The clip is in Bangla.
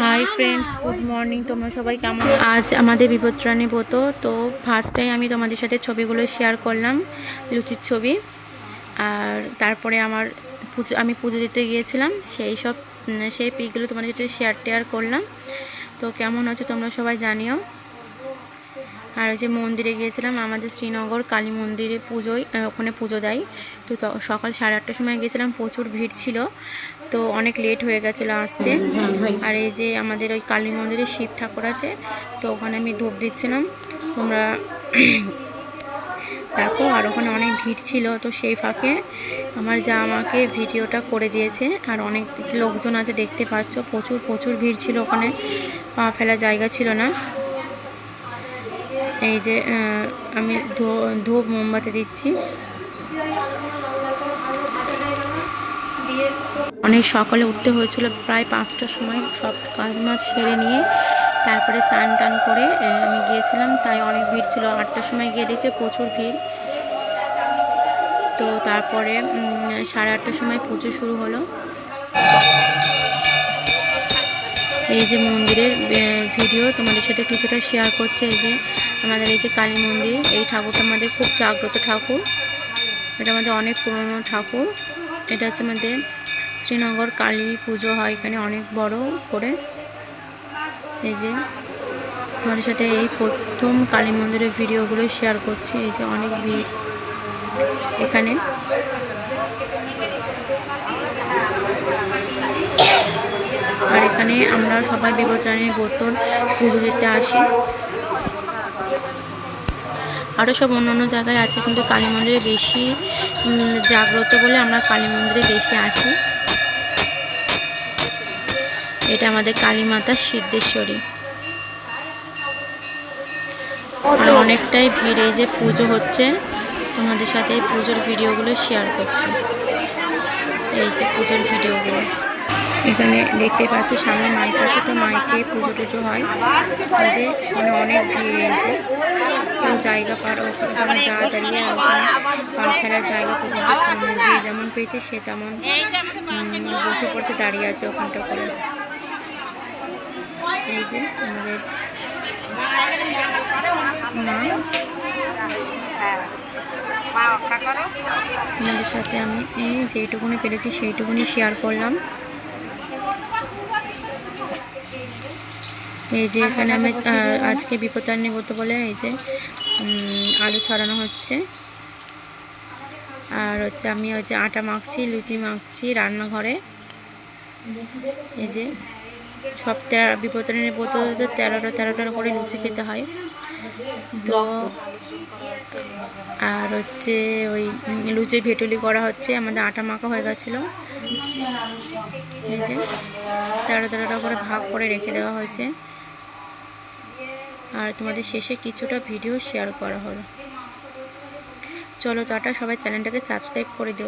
হাই ফ্রেন্ডস গুড মর্নিং তোমরা সবাই কেমন আজ আমাদের বিপত্রাণী ব্রত তো ফার্স্টটাই আমি তোমাদের সাথে ছবিগুলো শেয়ার করলাম লুচির ছবি। আর তারপরে আমার পুজো আমি পুজো দিতে গিয়েছিলাম সেই সব সেই পিকগুলো তোমাদের সাথে শেয়ার টেয়ার করলাম। তো কেমন হচ্ছে তোমরা সবাই জানিও। আর ওই যে মন্দিরে গিয়েছিলাম, আমাদের শ্রীনগর কালী মন্দিরে পুজোয় ওখানে পুজো দেয়। তো সকাল সাড়ে আটটার সময় গিয়েছিলাম, প্রচুর ভিড় ছিল। তো অনেক লেট হয়ে গেছিল আসতে। আর এই যে আমাদের ওই কালী মন্দিরে শিব ঠাকুর আছে, তো ওখানে আমি ধূপ দিচ্ছিলাম। তোমরা দেখো, আর ওখানে অনেক ভিড় ছিল। তো সেই ফাঁকে আমার যা আমাকে ভিডিওটা করে দিয়েছে, আর অনেক লোকজন আছে, দেখতে পাচ্ছ, প্রচুর প্রচুর ভিড় ছিল ওখানে। পা ফেলার জায়গা ছিল না। এই যে আমি ধূপ মোমবাতি দিচ্ছি। অনেক সকালে উঠতে হয়েছিল, প্রায় পাঁচটার সময় সব কাজ মাছ সেরে নিয়ে তারপরে স্নান টান করে আমি গিয়েছিলাম। তাই অনেক ভিড় ছিল, আটটার সময় গিয়ে দিয়েছে প্রচুর ভিড়। তো তারপরে সাড়ে আটটার সময় পুজো শুরু হলো। এই যে মন্দিরের ভিডিও তোমাদের সাথে কিছুটা শেয়ার করছে, এই যে আমাদের এই যে কালী মন্দির, এই ঠাকুরটা আমাদের খুব জাগ্রত ঠাকুর। এটা আমাদের অনেক পুরনো ঠাকুর। এটা হচ্ছে আমাদের শ্রীনগর কালী পুজো হয় এখানে অনেক বড় করে। এই যে আমাদের সাথে এই প্রথম কালী মন্দিরের ভিডিওগুলো শেয়ার করছি। এই যে অনেক ভিড় এখানে। আর এখানে আমরা সবাই বিবর্তনের বোতল পুজো দিতে আসি। আরও সব অন্য অন্য জায়গায় আছে, কিন্তু কালী মন্দিরে বেশি জাগ্রত বলে আমরা কালী মন্দিরে বেশি আসি এটা আমাদের কালী মাতা সিদ্ধেশ্বরী। আর অনেকটাই ভিড় এই যে পুজো হচ্ছে, তোমাদের সাথে এই পুজোর ভিডিওগুলো শেয়ার করছি। এই যে পুজোর ভিডিওগুলো। এখানে দেখতে পাচ্ছ, সামনে মাইক আছে তো মাইকে পুজো টুজো হয়। যে মানে অনেক ভিড় যে কেউ জায়গা পার ওখানে ওখানে যা দাঁড়িয়ে ওখানে পা ফেলার জায়গা পর্যন্ত যে যেমন পেয়েছে সে তেমন বসে পড়ছে, দাঁড়িয়ে আছে ওখানটা করে। এই যে আমাদের মা। তোমাদের সাথে আমি যেইটুকুনি পেরেছি, সেইটুকুনি শেয়ার করলাম। এই যে এখানে আমি আজকে বিপত্তারিণী ব্রত বলে এই যে আলু ছড়ানো হচ্ছে। আর হচ্ছে আমি হচ্ছে আটা মাখছি, লুচি মাখছি রান্নাঘরে। এই যে সব তেরো বিপত্তারিণী ব্রত তো তেরোটা, তেরোটার করে লুচি খেতে হয়। তো আর হচ্ছে ওই লুচির ভেটুলি করা হচ্ছে, আমাদের আটা মাখা হয়ে গেছিল। এই যে তেরো তেরোটা করে ভাগ করে রেখে দেওয়া হয়েছে। আর তোমাদের শেষে কিছুটা ভিডিও শেয়ার করা হলো। চলো টাটা, সবাই চ্যানেলটাকে সাবস্ক্রাইব করে দিও।